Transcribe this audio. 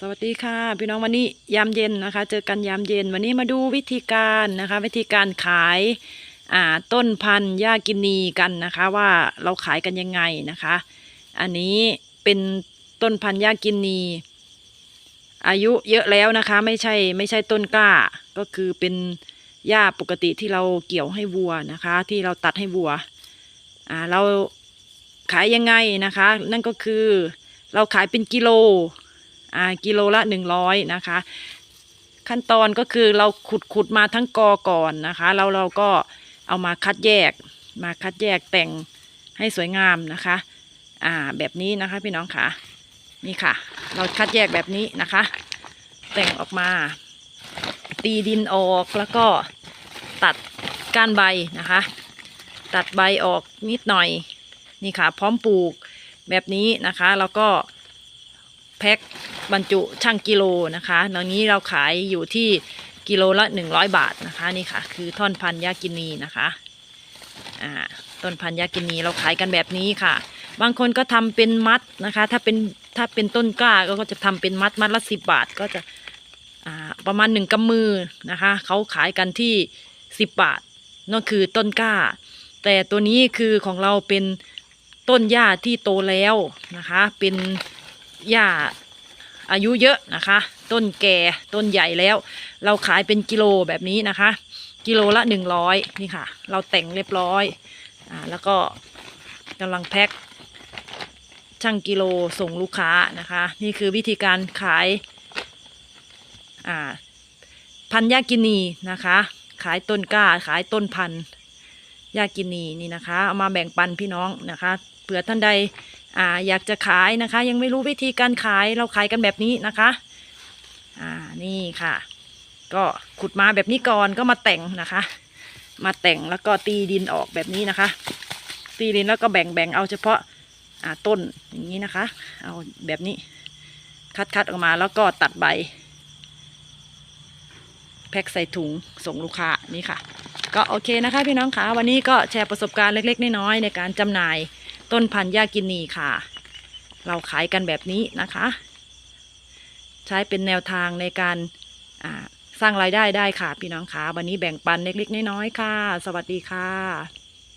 สวัสดีค่ะ พี่น้องวันนี้ยามเย็นนะคะ เจอกันยามเย็นวันนี้มาดูวิธีการนะคะ วิธีการขายอ่าต้นพันธุ์หญ้ากินีกันนะคะ ว่าเราขายกันยังไงนะคะ อันนี้เป็นต้นพันธุ์หญ้ากินี อายุเยอะแล้วนะคะ ไม่ใช่ไม่ใช่ต้นกล้า ก็คือเป็นหญ้าปกติที่เราเกี่ยวให้วัวนะคะ ที่เราตัดให้วัวอ่าเราขายยังไงนะคะ นั่นก็คือเราขายเป็นกิโล อ่ากิโลละหนึ่งร้อยนะคะ ขั้นตอนก็คือเราขุดขุดมาทั้งกอก่อนนะคะแล้วเราก็เอามาคัดแยก มาคัดแยกแต่งให้สวยงามนะคะ อ่าแบบนี้นะคะพี่น้องค่ะนี่ค่ะ เราคัดแยกแบบนี้นะคะ แต่งออกมา ตีดินออกแล้วก็ตัดก้านใบนะคะ ตัดใบออกนิดหน่อยนี่ค่ะ พร้อมปลูกแบบนี้นะคะ แล้วก็แพ็ค บรรจุช่างกิโลนะคะตอนนี้เราขายอยู่ที่กิโลละ100บาทนะคะนี่ค่ะ คือท่อนพันยากินีนะคะอ่าต้นพันยากินีเราขายกันแบบนี้ค่ะ บางคนก็ทำเป็นมัดนะคะ ถ้าเป็นถ้าเป็นต้นกล้าก็จะทำเป็นมัดมัดละสิบบาทก็จะประมาณหนึ่งกำมือนะคะเขาขายกันที่สิบบาทนั่นคือต้นกล้า แต่ตัวนี้คือของเราเป็นต้นหญ้าที่โตแล้วนะคะ เป็นหญ้า อายุเยอะนะคะ ต้นแก่ต้นใหญ่แล้ว เราขายเป็นกิโลแบบนี้นะคะ กิโลละหนึ่งร้อยนี่ค่ะ เราแต่งเรียบร้อยอ่าแล้วก็กำลังแพ็คช่างกิโลส่งลูกค้านะคะ นี่คือวิธีการขายอ่าพันยากินีนะคะ ขายต้นกล้าขายต้นพันยากินีนี่นะคะ เอามาแบ่งปันพี่น้องนะคะเผื่อท่านใด อ่าอยากจะขายนะคะ ยังไม่รู้วิธีการขายเราขายกันแบบนี้นะคะอ่านี่ค่ะ ก็ขุดมาแบบนี้ก่อนก็มาแต่งนะคะ มาแต่งแล้วก็ตีดินออกแบบนี้นะคะ ตีดินแล้วก็แบ่งแบ่งเอาเฉพาะอ่าต้นอย่างนี้นะคะ เอาแบบนี้ คัดคัดออกมาแล้วก็ตัดใบ แพ็คใส่ถุงส่งลูกค้านี่ค่ะ ก็โอเคนะคะพี่น้องคะวันนี้ก็แชร์ประสบการณ์เล็ก ๆ น้อยๆในการจำหน่าย ต้นพันธุ์ยากินีค่ะ เราขายกันแบบนี้นะคะ ใช้เป็นแนวทางในการสร้างรายได้ได้ค่ะ พี่น้องค่ะวันนี้แบ่งปันเล็กๆน้อยๆค่ะ สวัสดีค่ะ